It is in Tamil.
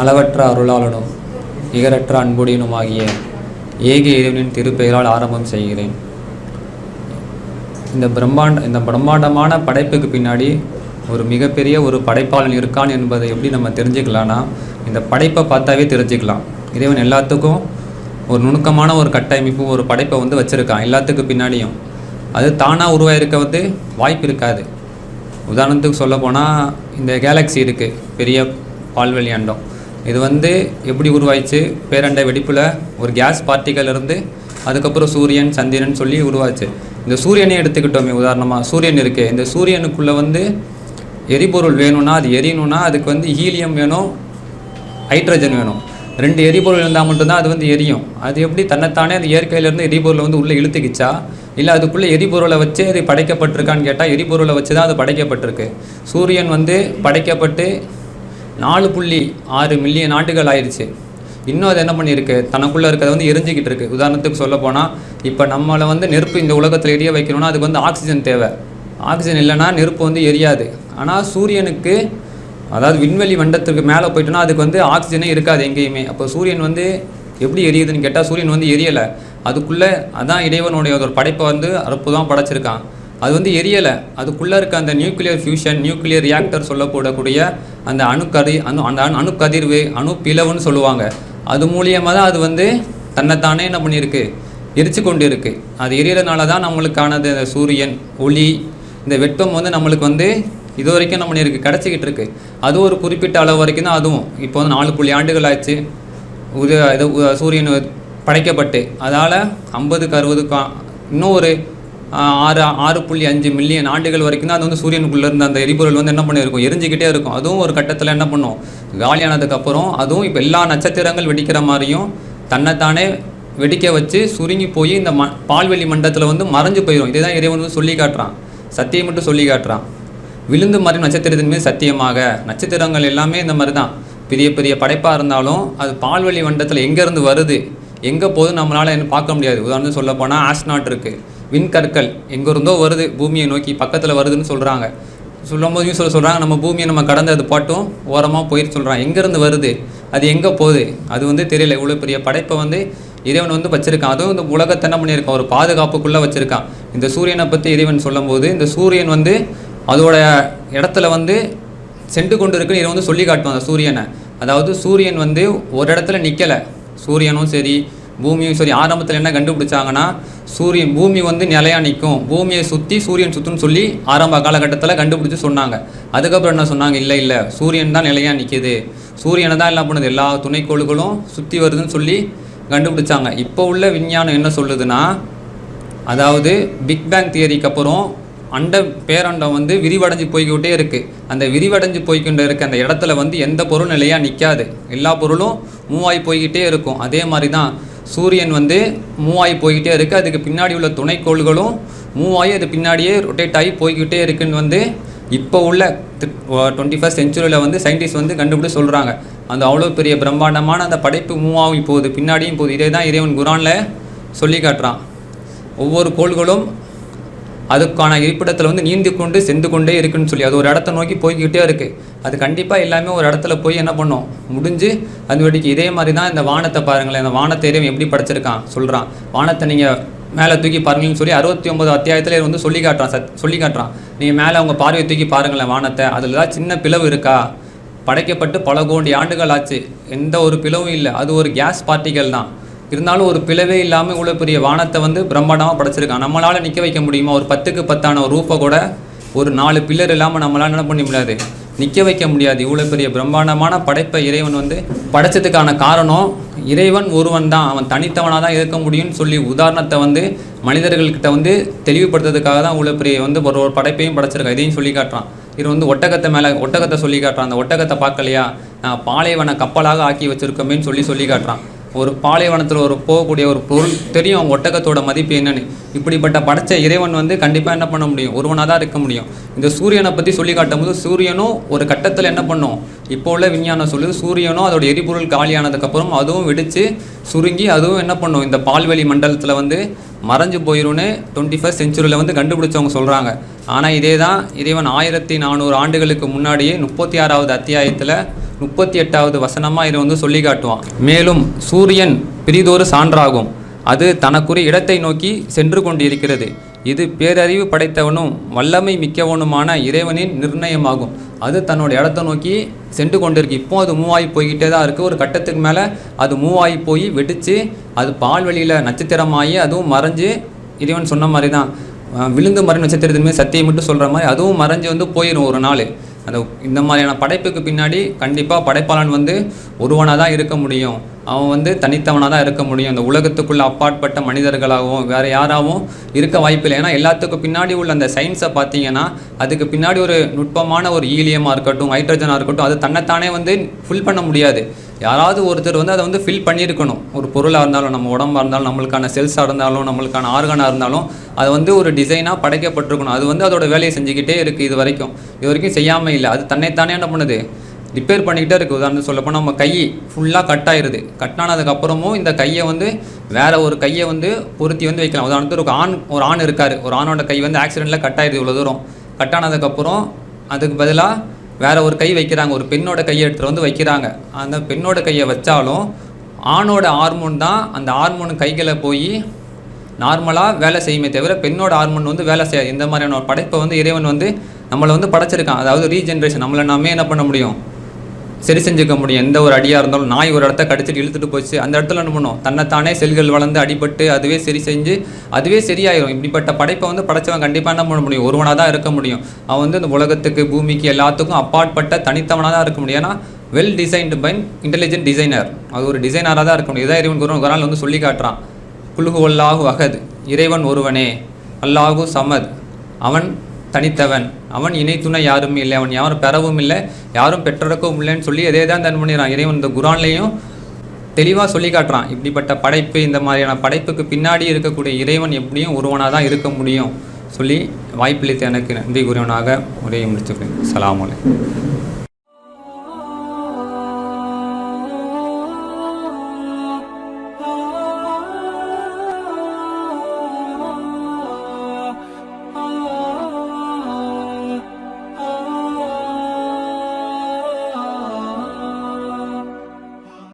அளவற்ற அருளாளனும் நிகரற்ற அன்புடையனுமாகிய ஏக இறைவனின் திருப்பெயரால் ஆரம்பம் செய்கிறேன். இந்த பிரம்மாண்ட இந்த பிரம்மாண்டமான படைப்புக்கு பின்னாடி ஒரு மிகப்பெரிய ஒரு படைப்பாளன் இருக்கான் என்பதை எப்படி நம்ம தெரிஞ்சுக்கலாம்னா இந்த படைப்பை பார்த்தாவே தெரிஞ்சுக்கலாம். இறைவன் எல்லாத்துக்கும் ஒரு நுணுக்கமான ஒரு கட்டமைப்பு ஒரு படைப்பை வந்து வச்சுருக்கான் எல்லாத்துக்கு பின்னாடியும். அது தானாக உருவாயிருக்க வந்து வாய்ப்பு இருக்காது. உதாரணத்துக்கு சொல்ல போனால் இந்த கேலக்ஸி இருக்குது பெரிய பால்வெளி அண்டம். இது வந்து எப்படி உருவாயிச்சு? பேரண்டை வெடிப்பில் ஒரு கேஸ் பார்ட்டிக்கல் இருந்து அதுக்கப்புறம் சூரியன் சந்திரன் சொல்லி உருவாச்சு. இந்த சூரியனே எடுத்துக்கிட்டோமே உதாரணமாக சூரியன் இருக்குது இந்த சூரியனுக்குள்ளே வந்து எரிபொருள் வேணும்னா அது எரியணும்னா அதுக்கு வந்து ஹீலியம் வேணும் ஹைட்ரஜன் வேணும். ரெண்டு எரிபொருள் இருந்தால் மட்டும்தான் அது வந்து எரியும். அது எப்படி தன்னைத்தானே அந்த இயற்கையிலேருந்து எரிபொருளை வந்து உள்ளே இழுத்துக்கிச்சா? இல்லை அதுக்குள்ளே எரிபொருளை வச்சு அது படைக்கப்பட்டிருக்கான்னு கேட்டால் எரிபொருளை வச்சு தான் அது படைக்கப்பட்டிருக்கு. சூரியன் வந்து படைக்கப்பட்டு நாலு புள்ளி ஆறு மில்லியன் ஆண்டுகள் ஆயிடுச்சு இன்னும் அது என்ன பண்ணியிருக்கு? தனக்குள்ளே இருக்கிறத வந்து எரிஞ்சிக்கிட்டு இருக்கு. உதாரணத்துக்கு சொல்ல போனால் இப்போ நம்மளை வந்து நெருப்பு இந்த உலகத்தில் எரிய வைக்கணும்னா அதுக்கு வந்து ஆக்சிஜன் தேவை. ஆக்சிஜன் இல்லைன்னா நெருப்பு வந்து எரியாது. ஆனால் சூரியனுக்கு அதாவது விண்வெளி மண்டலத்துக்கு மேலே போயிட்டோன்னா அதுக்கு வந்து ஆக்சிஜனே இருக்காது எங்கேயுமே. அப்போ சூரியன் வந்து எப்படி எரியுதுன்னு கேட்டால் சூரியன் வந்து எரியலை. அதுக்குள்ளே அதான் இறைவனுடைய ஒரு படைப்பை வந்து அற்புதமாக படைச்சிருக்கான். அது வந்து எரியலை. அதுக்குள்ளே இருக்க அந்த நியூக்ளியர் ஃபியூஷன் நியூக்ளியர் ரியாக்டர் சொல்லப்படக்கூடிய அந்த அணுக்கதி அணு அந்த அணு அணுக்கதிர்வு அணு பிளவுன்னு சொல்லுவாங்க. அது மூலியமாக தான் அது வந்து தன்னைத்தானே என்ன பண்ணியிருக்கு? எரிச்சு கொண்டு இருக்கு அது எரியறதுனால தான் நம்மளுக்கானது இந்த சூரியன் ஒளி இந்த வெப்பம் வந்து நம்மளுக்கு வந்து இது வரைக்கும் நம்ம இருக்கு கிடச்சிக்கிட்டு இருக்கு. அது ஒரு குறிப்பிட்ட அளவு வரைக்கும் தான் அதுவும். இப்போ வந்து நாலு புள்ளி ஆண்டுகள் ஆச்சு. உத இது சூரியன் படைக்கப்பட்டு. அதால் ஐம்பதுக்கு அறுபதுக்கு இன்னும் ஒரு ஆறு ஆறு புள்ளி அஞ்சு மில்லியன் ஆண்டுகள் வரைக்கும் தான் அது வந்து சூரியனுக்குள்ளே இருந்த அந்த எரிபொருள் வந்து என்ன பண்ணியிருக்கும்? எரிஞ்சிக்கிட்டே இருக்கும். அதுவும் ஒரு கட்டத்தில் என்ன பண்ணும்? காலியானதுக்கப்புறம் அதுவும் இப்போ எல்லா நட்சத்திரங்கள் வெடிக்கிற மாதிரியும் தன்னைத்தானே வெடிக்க வச்சு சுருங்கி போய் இந்த ம பால்வெளி மண்டலத்தில் வந்து மறைஞ்சு போயிடும் இதே தான் இறைவன் வந்து சொல்லி காட்டுறான். சத்தியம் மட்டும் சொல்லி காட்டுறான். விழுந்து மாதிரி நட்சத்திரத்தின் மீது சத்தியமாக. நட்சத்திரங்கள் எல்லாமே இந்த மாதிரி தான் பெரிய பெரிய படைப்பாக இருந்தாலும் அது பால்வெளி மண்டலத்தில் எங்கேருந்து வருது? எங்கே போதும் நம்மளால் என்ன பார்க்க முடியாது. உதாரணம் சொல்ல போனால் ஆஸ்ட்னாட் இருக்குது விண்கற்கள் எங்கே இருந்தோ வருது பூமியை நோக்கி பக்கத்தில் வருதுன்னு சொல்கிறாங்க சொல்லும்போது சொல்ல சொல்கிறாங்க நம்ம பூமியை நம்ம கடந்து அது பாட்டும் ஓரமாக போயிட்டு சொல்கிறாங்க எங்கேருந்து வருது? அது எங்கே போகுது? அது வந்து தெரியல. இவ்வளோ பெரிய படைப்பை வந்து இறைவன் வந்து வச்சுருக்கான். அதுவும் இந்த உலகத்தை என்ன பண்ணியிருக்கான்? ஒரு பாதுகாப்புக்குள்ளே வச்சுருக்கான். இந்த சூரியனை பற்றி இறைவன் சொல்லும்போது இந்த சூரியன் வந்து அதோட இடத்துல வந்து சென்று கொண்டு இருக்குன்னு இதை வந்து சொல்லி காட்டுவான் அந்த சூரியனை. அதாவது சூரியன் வந்து ஒரு இடத்துல நிற்கலை சூரியனும் சரி பூமியும் சரி ஆரம்பத்தில் என்ன கண்டுபிடிச்சாங்கன்னா சூரியன் பூமி வந்து நிலையாக நிற்கும் பூமியை சுற்றி சூரியன் சுற்றுன்னு சொல்லி ஆரம்ப காலகட்டத்தில் கண்டுபிடிச்சி சொன்னாங்க. அதுக்கப்புறம் என்ன சொன்னாங்க? இல்லை இல்லை சூரியன் தான் நிலையாக நிற்கிது சூரியனை தான் என்ன பண்ணுது? எல்லா துணைக்கோள்களும் சுற்றி வருதுன்னு சொல்லி கண்டுபிடிச்சாங்க. இப்போ உள்ள விஞ்ஞானம் என்ன சொல்லுதுன்னா அதாவது பிக் பேங் தியரிக்கு அப்புறம் அண்ட பேரண்டம் வந்து விரிவடைஞ்சு போய்கிட்டே இருக்குது அந்த விரிவடைஞ்சு போய்கிட்டு இருக்க அந்த இடத்துல வந்து எந்த பொருள் நிலையாக நிற்காது எல்லா பொருளும் மூவாய் போய்கிட்டே இருக்கும். அதே மாதிரி தான் சூரியன் வந்து மூவ் ஆகி போய்கிட்டே இருக்குது அதுக்கு பின்னாடி உள்ள துணைக்கோள்களும் மூவாகி அது பின்னாடியே ரொட்டேட் ஆகி போய்கிட்டே இருக்குன்னு வந்து இப்போ உள்ள டுவெண்ட்டி ஃபஸ்ட் செஞ்சுரியில் வந்து சயின்டிஸ்ட் வந்து கண்டுபிடிச்சு சொல்கிறாங்க அந்த அவ்வளோ பெரிய பிரம்மாண்டமான அந்த படைப்பு மூவ் ஆகி போகுது. பின்னாடியும் போகுது. இதே தான் இறைவன் குரானில் சொல்லி காட்டுறான். ஒவ்வொரு கோள்களும் அதுக்கான இருப்பிடத்தில் வந்து நீந்தி கொண்டு சென்று கொண்டே இருக்குன்னு சொல்லி அது ஒரு இடத்த நோக்கி போய்கிட்டே இருக்குது அது கண்டிப்பாக எல்லாமே ஒரு இடத்துல போய் என்ன பண்ணும்? முடிஞ்சு அது வெடிக்கு இதே மாதிரி தான் இந்த வானத்தை பாருங்களேன். இந்த வானத்தை இறைவன் எப்படி படைச்சிருக்கான்? சொல்கிறான் வானத்தை நீங்கள் மேலே தூக்கி பாருங்கன்னு சொல்லி அறுபத்தி ஒம்பது அத்தியாயத்தில் வந்து சொல்லி காட்டுறான் சத் சொல்லி காட்டுறான். நீங்கள் மேலே அவங்க பார்வையை தூக்கி பாருங்களேன் வானத்தை. அதில் ஏதாவது சின்ன பிளவு இருக்கா? படைக்கப்பட்டு பல கோடி ஆண்டுகள் ஆச்சு. எந்த ஒரு பிளவும் இல்லை. அது ஒரு கேஸ் பார்ட்டிகள் தான். இருந்தாலும் ஒரு பிளவே இல்லாமல் இவ்வளோ பெரிய வானத்தை வந்து பிரம்மாண்டமாக படைச்சிருக்கான் நம்மளால் நிற்க வைக்க முடியுமா? ஒரு பத்துக்கு பத்தான ஒரு ரூப்பை கூட ஒரு நாலு பில்லர் இல்லாமல் நம்மளால் என்ன பண்ண முடியாது? நிற்க வைக்க முடியாது. இவ்வளோ பெரிய பிரம்மாண்டமான படைப்பை இறைவன் வந்து படைச்சதுக்கான காரணம் இறைவன் ஒருவன் தான். அவன் தனித்தவனாக தான் இருக்க முடியும்னு சொல்லி உதாரணத்தை வந்து மனிதர்கள்கிட்ட வந்து தெளிவுபடுத்துறதுக்காக தான் இவ்வளோ பெரிய வந்து ஒரு ஒரு படைப்பையும் படைச்சிருக்கான் இதையும் சொல்லி காட்டுறான். இது வந்து ஒட்டகத்தை மேலே ஒட்டகத்தை சொல்லி காட்டுறான். அந்த ஒட்டகத்தை பார்க்கலையா? நான் பாலைவன கப்பலாக ஆக்கி வச்சுருக்கோமேன்னு சொல்லி சொல்லி காட்டுறான். ஒரு பாலைவனத்தில் ஒரு போகக்கூடிய ஒரு பொருள் தெரியும் அவங்க ஒட்டகத்தோட மதிப்பு என்னன்னு. இப்படிப்பட்ட படைச்ச இறைவன் வந்து கண்டிப்பாக என்ன பண்ண முடியும்? ஒருவனாக தான் இருக்க முடியும். இந்த சூரியனை பற்றி சொல்லி காட்டும்போது சூரியனும் ஒரு கட்டத்தில் என்ன பண்ணும்? இப்போ உள்ள விஞ்ஞானம் சொல்லுது சூரியனும் அதோட எரிபொருள் காலியானதுக்கப்புறம் அதுவும் வெடித்து சுருங்கி அதுவும் என்ன பண்ணும்? இந்த பால்வெளி மண்டலத்தில் வந்து மறைஞ்சு போயிரும்னு டுவெண்ட்டி ஃபஸ்ட் செஞ்சுரியில் வந்து கண்டுபிடிச்சவங்க சொல்கிறாங்க ஆனால் இதே தான் இறைவன் ஆயிரத்தி நானூறு ஆண்டுகளுக்கு முன்னாடியே முப்பத்தி ஆறாவது அத்தியாயத்தில் முப்பத்தி எட்டாவது வசனமாக இதை வந்து சொல்லி காட்டுவான். மேலும் சூரியன் பிரிதொரு சான்றாகும். அது தனக்குரிய இடத்தை நோக்கி சென்று கொண்டிருக்கிறது. இது பேரறிவு படைத்தவனும் வல்லமை மிக்கவனுமான இறைவனின் நிர்ணயமாகும். அது தன்னோட இடத்தை நோக்கி சென்று கொண்டிருக்கு. இப்போ அது மூவாகி போய்கிட்டே தான் இருக்குது ஒரு கட்டத்துக்கு மேலே அது மூவாகி போய் வெடித்து அது பால்வெளியில் நட்சத்திரமாகி அதுவும் மறைஞ்சு இறைவன் சொன்ன மாதிரி தான் விழுந்து மறை நட்சத்திரத்தின் மீது சத்தியம் மட்டும் சொல்கிற மாதிரி அதுவும் மறைஞ்சு வந்து போயிடும் ஒரு நாள். அந்த இந்த மாதிரியான படைப்புக்கு பின்னாடி கண்டிப்பாக படைப்பாளன் வந்து ஒருவனாக தான் இருக்க முடியும். அவன் வந்து தனித்தவனாக தான் இருக்க முடியும். இந்த உலகத்துக்குள்ளே அப்பாற்பட்ட மனிதர்களாகவும் வேறு யாராகவும் இருக்க வாய்ப்பில்லை. ஏன்னா எல்லாத்துக்கும் பின்னாடி உள்ள அந்த சயின்ஸை பார்த்தீங்கன்னா அதுக்கு பின்னாடி ஒரு நுட்பமான ஒரு ஈலியமாக இருக்கட்டும் ஹைட்ரஜனாக இருக்கட்டும் அது தன்னைத்தானே வந்து ஃபில் பண்ண முடியாது. யாராவது ஒருத்தர் வந்து அதை வந்து ஃபில் பண்ணியிருக்கணும். ஒரு பொருளாக இருந்தாலும் நம்ம உடம்பாக இருந்தாலும் நம்மளுக்கான செல்ஸாக இருந்தாலும் நம்மளுக்கான ஆர்கனாக இருந்தாலும் அது வந்து ஒரு டிசைனாக படைக்கப்பட்டிருக்கணும். அது வந்து அதோட வேலையை செஞ்சுக்கிட்டே இருக்குது இது வரைக்கும். இது வரைக்கும் செய்யாமல் இல்லை. அது தன்னைத்தானே என்ன பண்ணுது? ரிப்பேர் பண்ணிக்கிட்டே இருக்குது உதாரணத்துக்கு சொல்லப்போனால் நம்ம கை ஃபுல்லாக கட் ஆயிடுது கட் ஆனதுக்கப்புறமும் இந்த கையை வந்து வேறு ஒரு கையை வந்து பொருத்தி வந்து வைக்கலாம். உதாரணத்துக்கு ஒரு ஆண் ஒரு ஆண் இருக்கார். ஒரு ஆணோட கை வந்து ஆக்சிடெண்ட்டில் கட் ஆயிடுது இவ்வளோ தூரம். கட் ஆனதுக்கப்புறம் அதுக்கு பதிலாக வேற ஒரு கை வைக்கிறாங்க. ஒரு பெண்ணோட கையை எடுத்துகிட்டு வந்து வைக்கிறாங்க. அந்த பெண்ணோட கையை வச்சாலும் ஆணோட ஹார்மோன் தான் அந்த ஹார்மோன் கைகளை போய் நார்மலாக வேலை செய்யுமே தவிர பெண்ணோட ஹார்மோன் வந்து வேலை செய்யாது. இந்த மாதிரியான ஒரு படைப்பை வந்து இறைவன் வந்து நம்மளை வந்து படைச்சிருக்கான். அதாவது ரீஜென்ரேஷன் நம்மளை நாமே என்ன பண்ண முடியும்? சரி செஞ்சுக்க முடியும். எந்த ஒரு அடியாக இருந்தாலும் நாய் ஒரு இடத்த கடிச்சிட்டு இழுத்துட்டு போச்சு. அந்த இடத்துல என்ன பண்ணும்? தன்னைத்தானே செல்கள் வளர்ந்து அடிபட்டு அதுவே சரி செஞ்சு அதுவே சரியாயிரும். இப்படிப்பட்ட படைப்பை வந்து படைச்சவன் கண்டிப்பாக என்ன பண்ண முடியும்? ஒருவனாக தான் இருக்க முடியும். அவன் வந்து இந்த உலகத்துக்கு பூமிக்கு எல்லாத்துக்கும் அப்பாற்பட்ட தனித்தவனாக தான் இருக்க முடியும். ஏன்னா well designed by intelligent designer அது ஒரு டிசைனராக தான் இருக்க முடியும். இதான் இறைவன் குரு குரான் வந்து சொல்லி காட்டுறான். குல்ஹு அல்லாஹு அகத். இறைவன் ஒருவனே. அல்லாஹு சமத். அவன் தனித்தவன். அவன் இணை துணை யாரும் இல்லை. அவன் யாரும் பெறவும் இல்லை. யாரும் பெற்றெடுக்கவும் இல்லைன்னு சொல்லி எதே தான் தன் பண்ணிடுறான் இறைவன் இந்த குரான்லேயும் தெளிவாக சொல்லி காட்டுறான். இப்படிப்பட்ட படைப்பு இந்த மாதிரியான படைப்புக்கு பின்னாடி இருக்கக்கூடிய இறைவன் எப்படியும் ஒருவனாக தான் இருக்க முடியும் சொல்லி வாய்ப்பளித்த எனக்கு நன்றி கூறியவனாக உரையை முடிச்சுக்கிறேன் சலாமலை